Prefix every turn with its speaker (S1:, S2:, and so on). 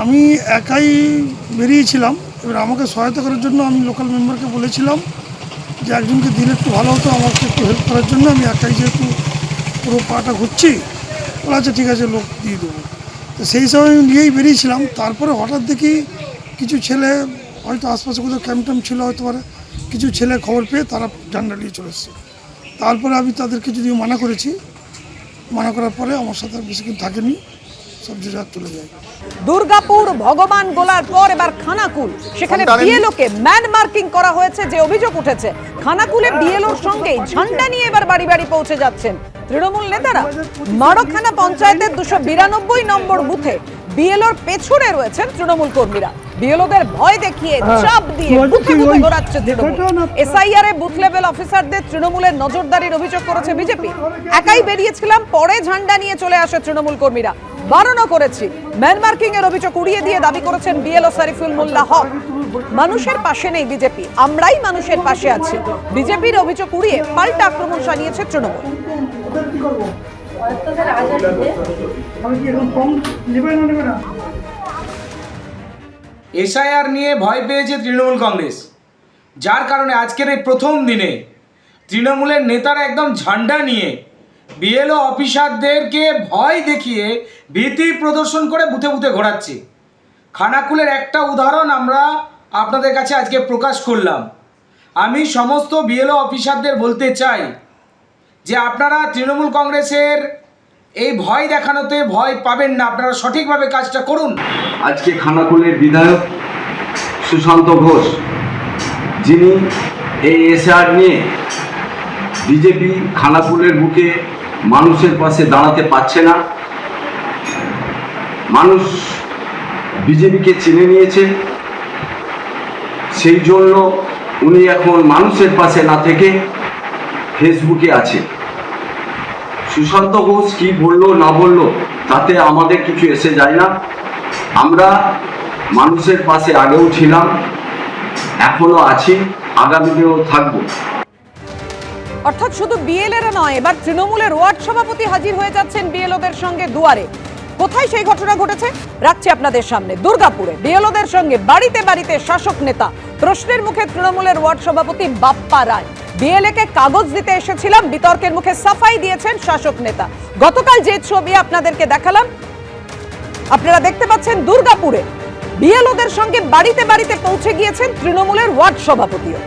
S1: আমি একাই বেরিয়েছিলাম, এবার আমাকে সহায়তা করার জন্য আমি লোকাল মেম্বারকে বলেছিলাম যে একজনকে দিলে একটু ভালো হতো, আমাকে একটু হেল্প করার জন্য। আমি একাই যেহেতু পুরো পাটা ঘুরছি বলা আচ্ছা ঠিক আছে, লোক দিয়ে দেবো। তো সেই হিসাবে আমি নিয়েই বেরিয়েছিলাম। তারপরে হঠাৎ দেখি কিছু ছেলে, হয়তো আশপাশে কোথাও ক্যাম্প ট্যাম্প ছিল, হয়তো পারে, কিছু ছেলে খবর পেয়ে তারা ঝান্ডা নিয়ে চলে এসছে। তারপরে আমি তাদেরকে যদিও মানা করেছি, মানা করার পরে আমার সাথে বেশিক্ষণ থাকেনি। যায়।
S2: দুর্গাপুর ভগবান গোলার পর এবার খানাকুল। সেখানে বিএলওকে ম্যান মার্কিং করা হয়েছে যে অভিযোগ উঠেছে। খানাকুলে বিএলওর সঙ্গেই ঝান্ডা নিয়ে এবার বাড়ি বাড়ি পৌঁছে যাচ্ছেন। তৃণমূল নেতারা মারখানা পঞ্চায়েতের দুশো বিরানব্বই নম্বর বুথে বিএলওর পেছনে রয়েছেন তৃণমূল কর্মীরা। বিএলওদের ভয় দেখিয়ে চাপ দিয়ে বুথে বুথে ঘোরাচ্ছে তৃণমূল। এসআইআর এ বুথ লেভেল অফিসারদের তৃণমূলের নজরদারির অভিযোগ করেছে বিজেপি। একাই বেরিয়েছিলাম পরে ঝান্ডা নিয়ে চলে আসে তৃণমূল কর্মীরা। বারণও করেছি। ম্যান মার্কিং এর অভিযোগ উড়িয়ে দিয়ে দাবি করেছেন বিএলও সারিফুল মোল্লা হক। মানুষের পাশে নেই বিজেপি আমরাই মানুষের পাশে আছি। বিজেপির অভিযোগ উড়িয়ে পাল্টা আক্রমণ চালিয়েছে তৃণমূল।
S1: আমি কি এখন কম নেবে না নেবে না?
S3: এসআইআর নিয়ে ভয় পেয়েছে তৃণমূল কংগ্রেস। যার কারণে আজকের এই প্রথম দিনে তৃণমূলের নেতারা একদম ঝান্ডা নিয়ে বিএলও অফিসারদেরকে ভয় দেখিয়ে ভীতি প্রদর্শন করে বুথে বুথে ঘোরাচ্ছে। খানাকুলের একটা উদাহরণ আমরা আপনাদের কাছে আজকে প্রকাশ করলাম। আমি সমস্ত বিএলও অফিসারদের বলতে চাই যে আপনারা তৃণমূল কংগ্রেসের এই ভয় দেখানোতে ভয় পাবেন না, আপনারা সঠিকভাবে কাজটা করুন।
S4: আজকে খানাকুলের বিধায়ক সুশান্ত ঘোষ, যিনি এই এসআর নিয়ে বিজেপি খানাকুলের বুকে মানুষের পাশে দাঁড়াতে পারছে না। মানুষ বিজেপিকে চিনে নিয়েছে। সেই জন্য উনি এখন মানুষের পাশে না থেকে ফেসবুকে আছে। সুশান্ত ঘোষ কি বলল, না বলল, তাতে আমাদের কিছু এসে যায় না। আমরা মানুষের পাশে আগেও ছিলাম, এখনও আছি আগামী দিনেও থাকব।
S2: অর্থাৎ শুধু বিএলএরা নয়, এবার তৃণমূলের ওয়ার্ড সভাপতি হাজির হয়ে যাচ্ছেন বিএলওদের সঙ্গে দুয়ারে। কোথায় সেই ঘটনা ঘটেছে? রাখছি আপনাদের সামনে। দুর্গাপুরে বিএলওদের সঙ্গে বাড়িতে বাড়িতে শাসক নেতা প্রশ্নের মুখে তৃণমূলের ওয়ার্ড সভাপতি বাপ্পা রায়। বিএলএ কে কাগজ দিতে এসেছিলাম, বিতর্কের মুখে সাফাই দিয়েছেন শাসক নেতা। গতকাল যে ছবি আপনাদেরকে দেখালাম, আপনারা দেখতে পাচ্ছেন দুর্গাপুরে বিএলওদের সঙ্গে বাড়িতে বাড়িতে পৌঁছে গিয়েছেন তৃণমূলের ওয়ার্ড সভাপতিও।